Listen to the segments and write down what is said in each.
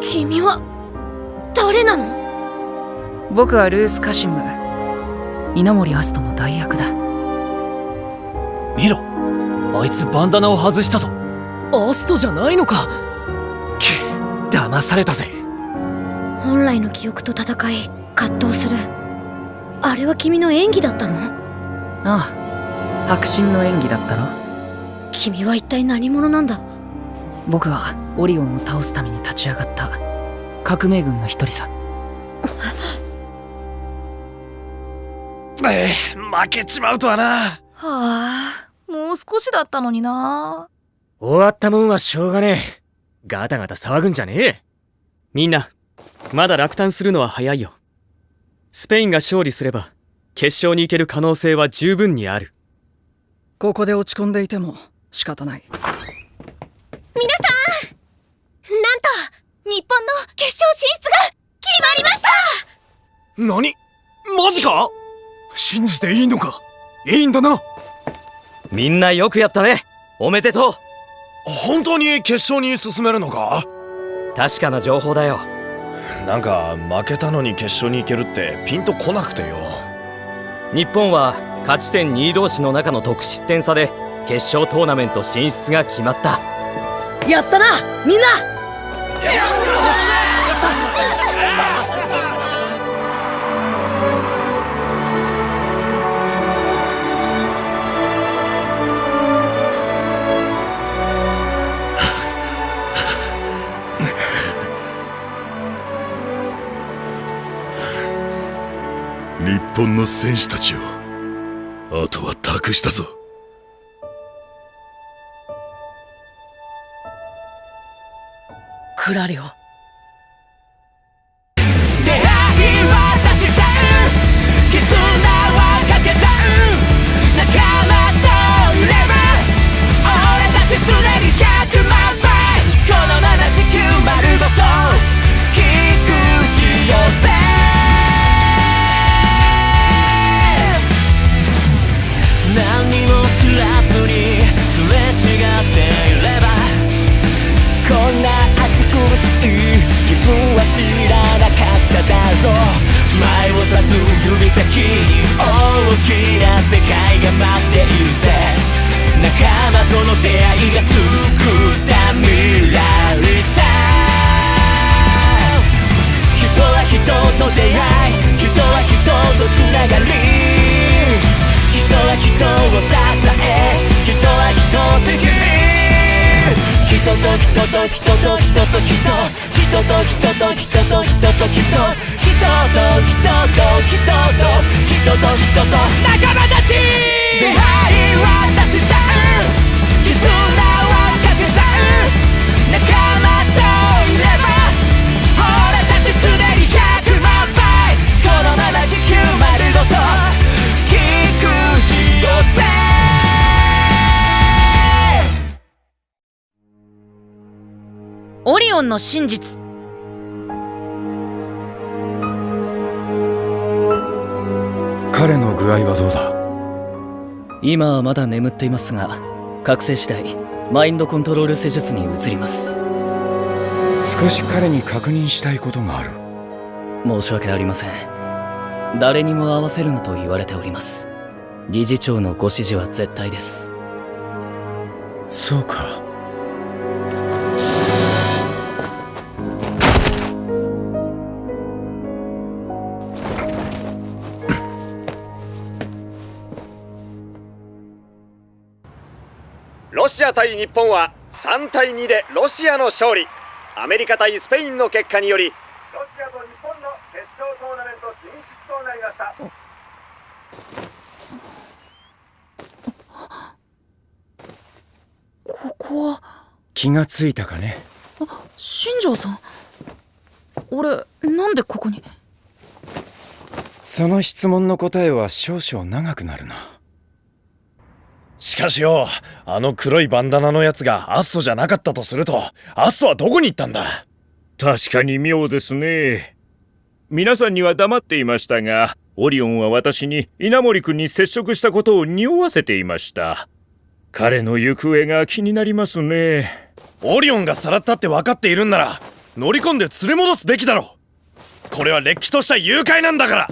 君は誰なの？僕はルース・カシム稲森アストの代役だ。見ろあいつバンダナを外したぞ。アストじゃないのか？け騙されたぜ。本来の記憶と戦い葛藤する。あれは君の演技だったの？ああ迫真の演技だったろ君は一体何者なんだ？僕はオリオンを倒すために立ち上がった革命軍の一人さ。ええ負けちまうとはな。はあ、もう少しだったのにな。終わったもんはしょうがねえ。ガタガタ騒ぐんじゃねえ。みんなまだ落胆するのは早いよ。スペインが勝利すれば決勝に行ける可能性は十分にある。ここで落ち込んでいても仕方ない。なんと、日本の決勝進出が決まりました。何？マジか？信じていいのか？いいんだな。みんなよくやったね。おめでとう。本当に決勝に進めるのか？確かな情報だよ。なんか負けたのに決勝に行けるってピンとこなくてよ。日本は勝ち点2位同士の中の得失点差で決勝トーナメント進出が決まった。やったなみんな。日本の選手たちをあとは託したぞクラリオ人と人と人と人と人人と人と人と人と人と人と人と人と人と人と仲間たち出会いは足し算絆は掛け算仲間といれば俺たちすでに100万倍このまま地球丸ごとキックしようぜオリオンの真実。彼の具合はどうだ？今はまだ眠っていますが覚醒次第マインドコントロール施術に移ります。少し彼に確認したいことがある。申し訳ありません。誰にも合わせるなと言われております。理事長のご指示は絶対です。そうかシア対日本は3対2でロシアの勝利。アメリカ対スペインの結果によりロシアと日本の決勝トーナメント進出となりました。ここは、気がついたかね？新庄さん。俺、なんでここに？その質問の答えは少々長くなるなしかしよあの黒いバンダナのやつがアッソじゃなかったとするとアッソはどこに行ったんだ？確かに妙ですね。皆さんには黙っていましたがオリオンは私に稲森君に接触したことを匂わせていました。彼の行方が気になりますね。オリオンがさらったって分かっているんなら乗り込んで連れ戻すべきだろこれはれっきとした誘拐なんだから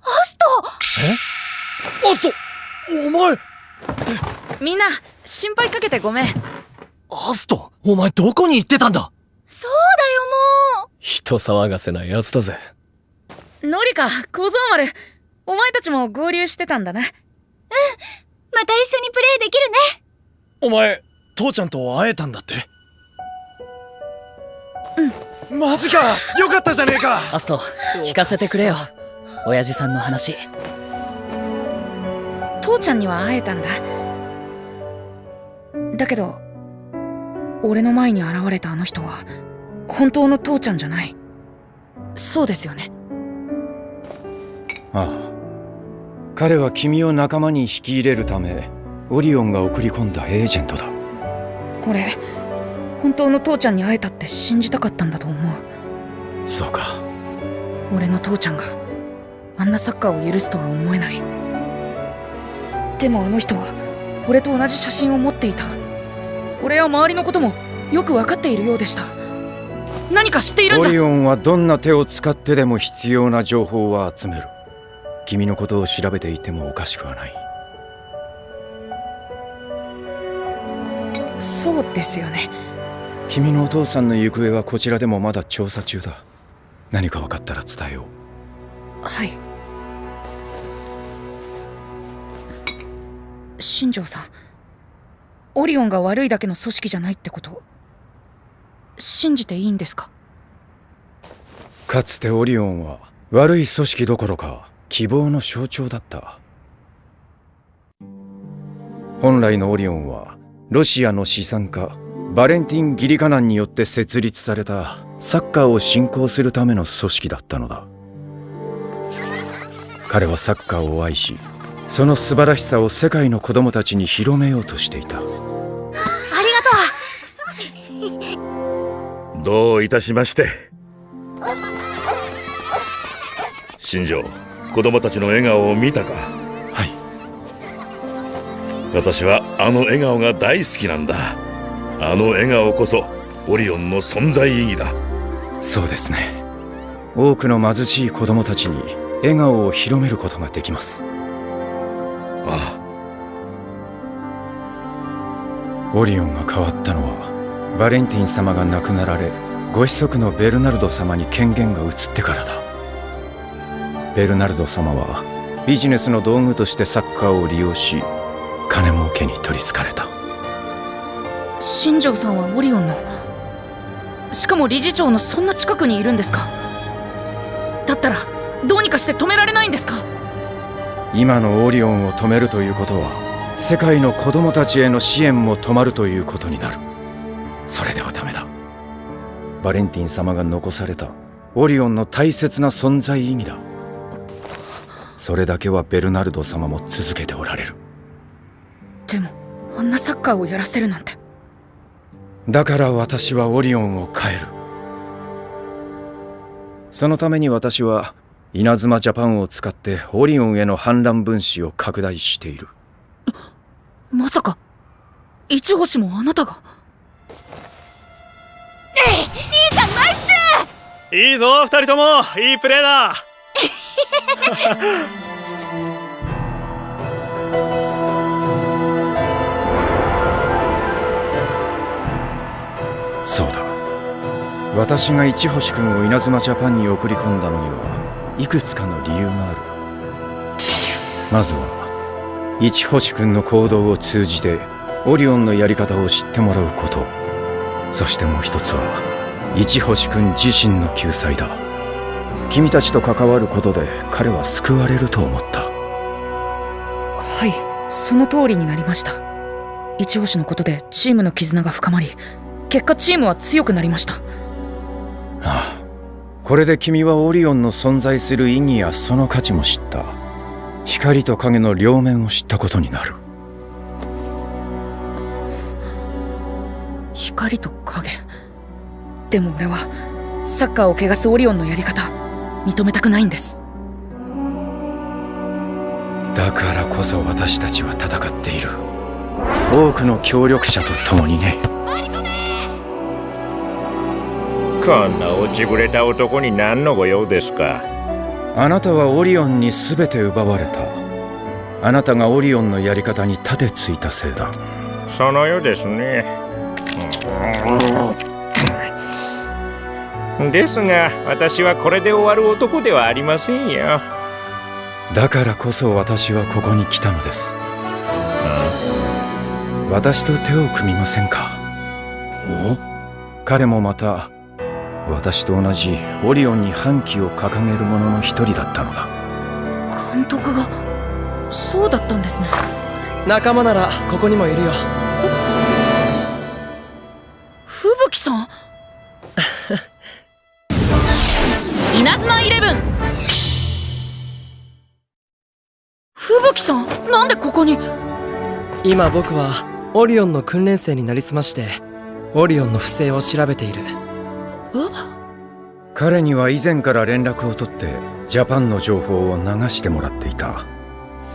アストアストお前。みんな心配かけてごめん。アストお前どこに行ってたんだ？そうだよもう。人騒がせなやつだぜ。ノリカ小僧丸。お前たちも合流してたんだな。また一緒にプレイできるね。お前父ちゃんと会えたんだって？うん。マジか。よかったじゃねえか。アスト聞かせてくれよ。親父さんの話父ちゃんには会えたんだ。だけど俺の前に現れたあの人は本当の父ちゃんじゃない。そうですよね。ああ。彼は君を仲間に引き入れるためオリオンが送り込んだエージェントだ。俺本当の父ちゃんに会えたって信じたかったんだと思う。そうか。俺の父ちゃんがあんなサッカーを許すとは思えないでもあの人は俺と同じ写真を持っていた。俺は周りのこともよく分かっているようでした。何か知っているんじゃ。オリオンはどんな手を使ってでも必要な情報を集める。君のことを調べていてもおかしくはない。そうですよね。君のお父さんの行方はこちらでもまだ調査中だ何か分かったら伝えようはい新庄さん。オリオンが悪いだけの組織じゃないってこと？信じていいんですか？かつてオリオンは悪い組織どころか希望の象徴だった。本来のオリオンはロシアの資産家バレンティン・ギリカナンによって設立されたサッカーを振興するための組織だったのだ。彼はサッカーを愛しその素晴らしさを世界の子供たちに広めようとしていた。ありがとどういたしまして。新庄子供たちの笑顔を見たか？はい。私はあの笑顔が大好きなんだ。あの笑顔こそオリオンの存在意義だ。そうですね。多くの貧しい子供たちに笑顔を広めることができますあオリオンが変わったのはバレンティン様が亡くなられご子息のベルナルド様に権限が移ってからだ。ベルナルド様はビジネスの道具としてサッカーを利用し金儲けに取りつかれた。新庄さんはオリオンのしかも理事長のそんな近くにいるんですか？だったらどうにかして止められないんですか？今のオリオンを止めるということは世界の子供たちへの支援も止まるということになる。それではダメだ。バレンティン様が残されたオリオンの大切な存在意義だ。それだけはベルナルド様も続けておられる。でもあんなサッカーをやらせるなんて。だから私はオリオンを変える。そのために私は稲妻ジャパンを使ってオリオンへの反乱分子を拡大している。まさか。一星もあなたが。兄ちゃんナイス。いいぞ二人とも。いいプレーだ。そうだ。私が一星君を稲妻ジャパンに送り込んだのにはいくつかの理由がある。まずは一星君の行動を通じてオリオンのやり方を知ってもらうこと。そしてもう一つは一星君自身の救済だ。君たちと関わることで彼は救われると思った。はいその通りになりました。一星のことでチームの絆が深まり結果チームは強くなりました。ああこれで君はオリオンの存在する意義やその価値も知った。光と影の両面を知ったことになる。光と影。でも俺はサッカーを汚すオリオンのやり方認めたくないんです。だからこそ私たちは戦っている。多くの協力者と共にねこんな落ちぶれた男に何のご用ですか？あなたはオリオンに全て奪われた。あなたがオリオンのやり方に盾ついたせいだ。そのようですね。ですが私はこれで終わる男ではありませんよ。だからこそ私はここに来たのです。私と手を組みませんか？彼もまた私と同じオリオンに反旗を掲げる者の一人だったのだ。監督がそうだったんですね。仲間ならここにもいるよ。吹雪さん？稲妻イレブン。吹雪さん？なんでここに？今僕はオリオンの訓練生になりすましてオリオンの不正を調べている彼には以前から連絡を取ってジャパンの情報を流してもらっていた。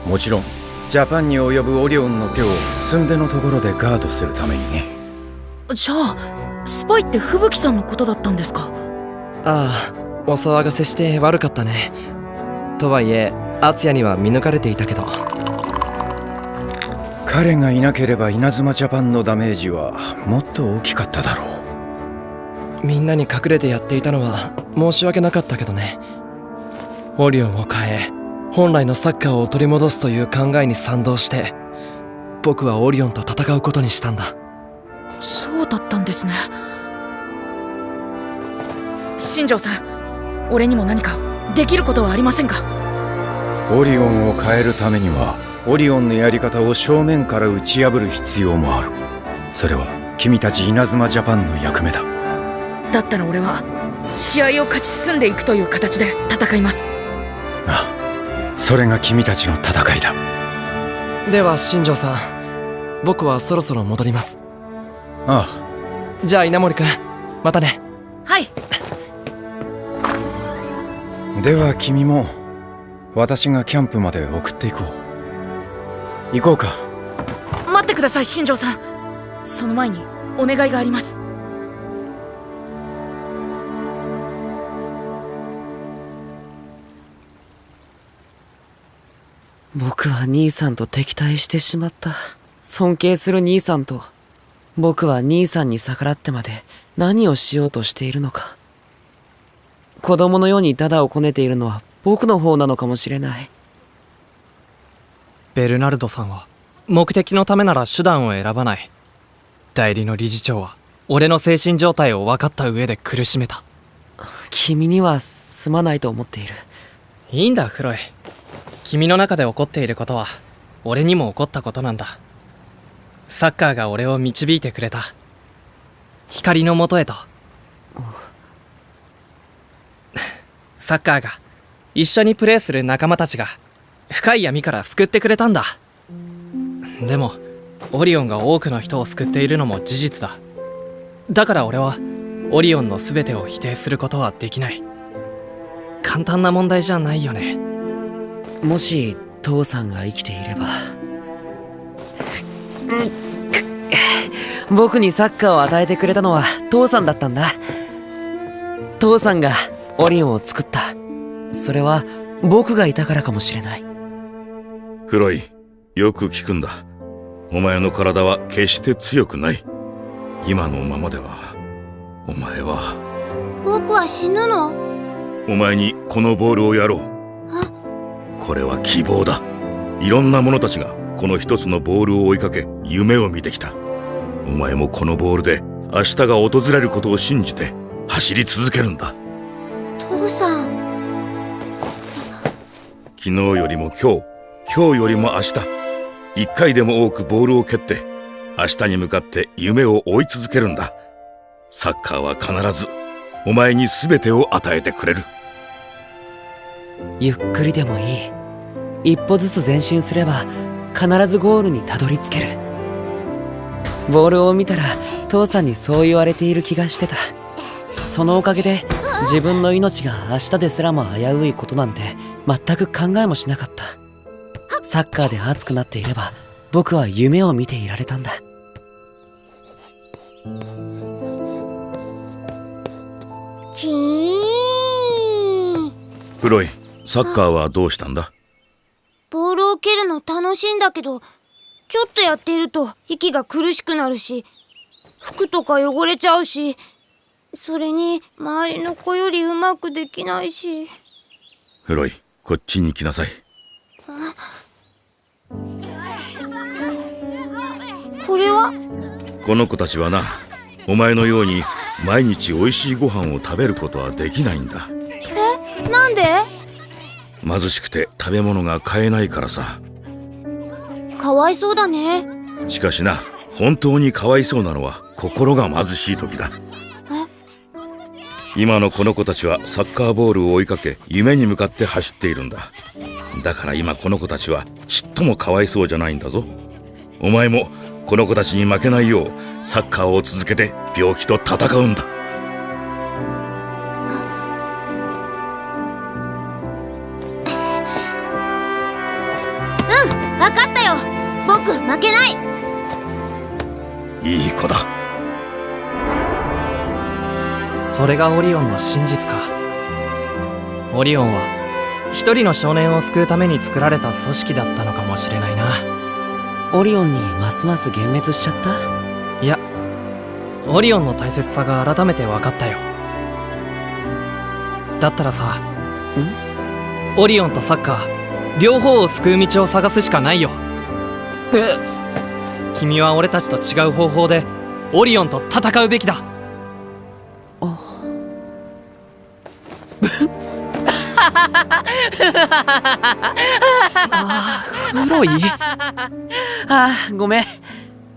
もちろんジャパンに及ぶオリオンの手を寸出のところでガードするためにね。じゃあスパイって吹雪さんのことだったんですか？ああお騒がせして悪かったね。とはいえ敦也には見抜かれていたけど。彼がいなければ稲妻ジャパンのダメージはもっと大きかっただろうみんなに隠れてやっていたのは申し訳なかったけどね。オリオンを変え本来のサッカーを取り戻すという考えに賛同して僕はオリオンと戦うことにしたんだ。そうだったんですね。新庄さん俺にも何かできることはありませんか？オリオンを変えるためにはオリオンのやり方を正面から打ち破る必要もある。それは君たち稲妻ジャパンの役目だだったら俺は試合を勝ち進んでいくという形で戦います。ああそれが君たちの戦いだ。では新庄さん僕はそろそろ戻ります。ああ。じゃあ稲森君またね。はい。では君も私がキャンプまで送っていこう。行こうか。待ってください新庄さん。その前にお願いがあります僕は兄さんと敵対してしまった。尊敬する兄さんと僕は兄さんに逆らってまで何をしようとしているのか。子供のようにダダをこねているのは僕の方なのかもしれない。ベルナルドさんは目的のためなら手段を選ばない。代理の理事長は俺の精神状態を分かった上で苦しめた。君にはすまないと思っている。いいんだフロイ君の中で起こっていることは俺にも起こったことなんだ。サッカーが俺を導いてくれた。光のもとへと。サッカーが一緒にプレーする仲間たちが深い闇から救ってくれたんだ。でもオリオンが多くの人を救っているのも事実だ。だから俺はオリオンの全てを否定することはできない。簡単な問題じゃないよね。もし父さんが生きていれば僕にサッカーを与えてくれたのは父さんだったんだ。父さんがオリオンを作った。それは僕がいたからかもしれない。フロイよく聞くんだ。お前の体は決して強くない。今のままでは。お前は。僕は死ぬの？お前にこのボールをやろうこれは希望だ。いろんな者たちがこの一つのボールを追いかけ夢を見てきた。お前もこのボールで明日が訪れることを信じて走り続けるんだ。父さん。昨日よりも今日今日よりも明日。一回でも多くボールを蹴って明日に向かって夢を追い続けるんだ。サッカーは必ずお前に全てを与えてくれる。ゆっくりでもいい一歩ずつ前進すれば必ずゴールにたどり着ける。ボールを見たら父さんにそう言われている気がしてた。そのおかげで自分の命が明日ですらも危ういことなんて全く考えもしなかった。白サッカーで熱くなっていれば僕は夢を見ていられたんだ。キーン。フロイサッカーはどうしたんだ？楽しいんだけどちょっとやっていると息が苦しくなるし服とか汚れちゃうしそれに周りの子よりうまくできないし。フロイこっちに来なさい。これは？この子たちはなお前のように毎日美味しいご飯を食べることはできないんだ。え？なんで？貧しくて食べ物が買えないからさかわいそうだね。しかしな本当にかわいそうなのは心が貧しい時だ。今のこの子たちはサッカーボールを追いかけ夢に向かって走っているんだ。だから今この子たちはちっともかわいそうじゃないんだぞ。お前もこの子たちに負けないようサッカーを続けて病気と戦うんだ負けない。いい子だ。それがオリオンの真実か。オリオンは一人の少年を救うために作られた組織だったのかもしれないな。オリオンにますます幻滅しちゃった？いやオリオンの大切さが改めて分かったよ。だったらさオリオンとサッカー両方を救う道を探すしかないよ。え 君は俺たちと違う方法でオリオンと戦うべきだ。フロイああごめん。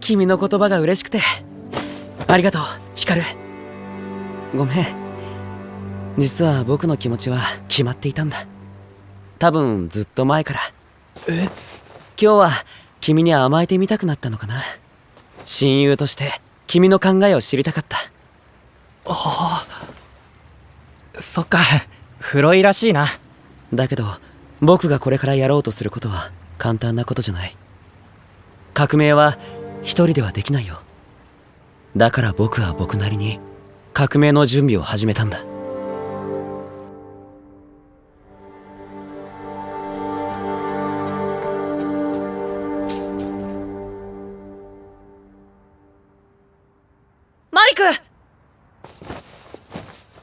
君の言葉が嬉しくて。ありがとうヒカルごめん。実は僕の気持ちは決まっていたんだ。多分ずっと前から。え？今日は君に甘えてみたくなったのかな？親友として君の考えを知りたかった。ああ。そっか。フロイらしいな。だけど僕がこれからやろうとすることは簡単なことじゃない。革命は一人ではできないよ。だから僕は僕なりに革命の準備を始めたんだマリク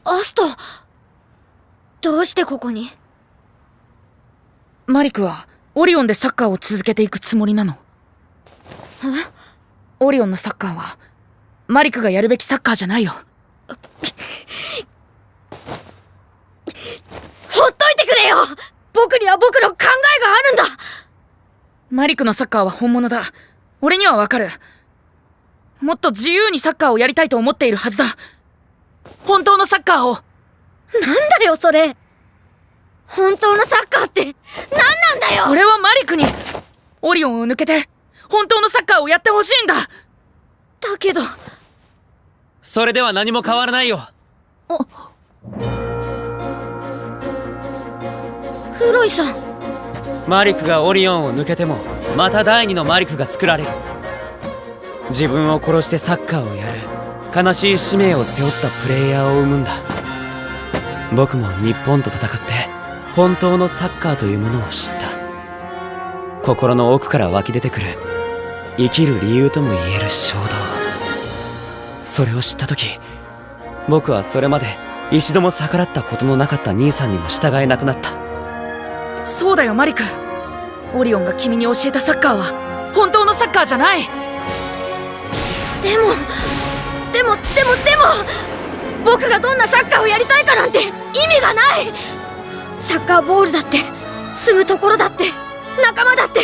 アストどうしてここに？マリクはオリオンでサッカーを続けていくつもりなの。オリオンのサッカーはマリクがやるべきサッカーじゃないよ。ほっといてくれよ！僕には僕の考えがあるんだ！マリクのサッカーは本物だ。俺にはわかるもっと自由にサッカーをやりたいと思っているはずだ。本当のサッカーを。なんだよそれ。本当のサッカーって。何なんだよ。俺はマリクにオリオンを抜けて本当のサッカーをやってほしいんだ。だけど。それでは何も変わらないよ。フロイさん。マリクがオリオンを抜けてもまた第二のマリクが作られる自分を殺してサッカーをやる。悲しい使命を背負ったプレイヤーを生むんだ。僕も日本と戦って本当のサッカーというものを知った。心の奥から湧き出てくる生きる理由とも言える衝動。それを知った時僕はそれまで一度も逆らったことのなかった兄さんにも従えなくなった。そうだよマリク。オリオンが君に教えたサッカーは本当のサッカーじゃない。でもでもでもでも僕がどんなサッカーをやりたいかなんて意味がない。サッカーボールだって住むところだって仲間だって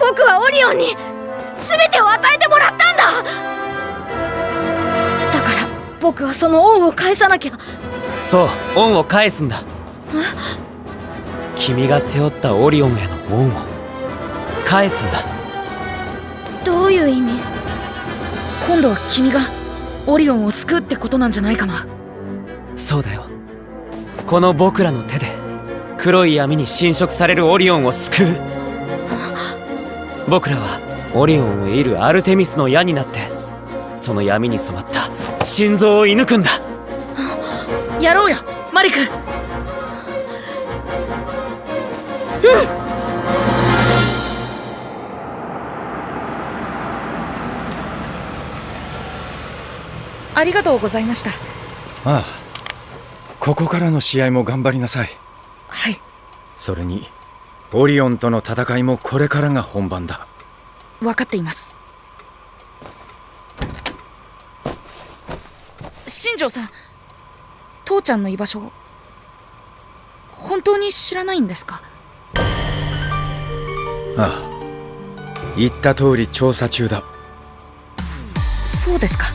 僕はオリオンに全てを与えてもらったんだ。だから僕はその恩を返さなきゃ。そう恩を返すんだ。君が背負ったオリオンへの恩を返すんだ。どういう意味？今度は君がオリオンを救うってことなんじゃないかな。そうだよ。この僕らの手で黒い闇に侵食されるオリオンを救う。僕らはオリオンを射るアルテミスの矢になってその闇に染まった心臓を射抜くんだ。やろうよマリクありがとうございました。ああここからの試合も頑張りなさい。はい。それにオリオンとの戦いもこれからが本番だ。分かっています。新庄さん父ちゃんの居場所本当に知らないんですか？ああ言った通り調査中だ。そうですか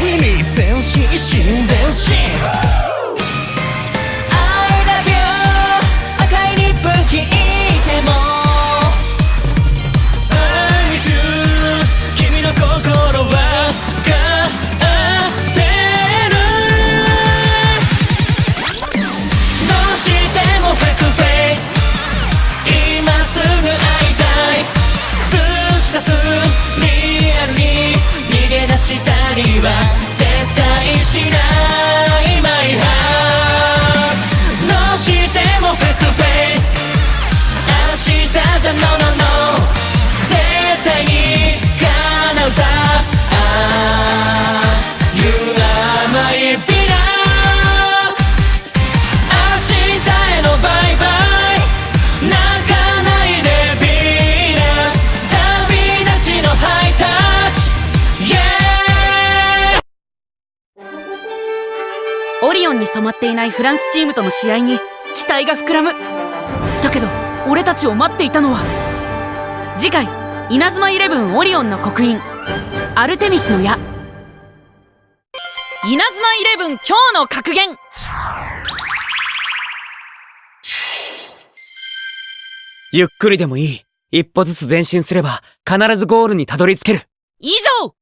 We need 前進一心前進いないフランスチームとの試合に期待が膨らむ。だけど俺たちを待っていたのは次回「稲妻イレブンオリオンの刻印。アルテミスの矢」稲妻イレブン今日の格言。ゆっくりでもいい。一歩ずつ前進すれば必ずゴールにたどり着ける。以上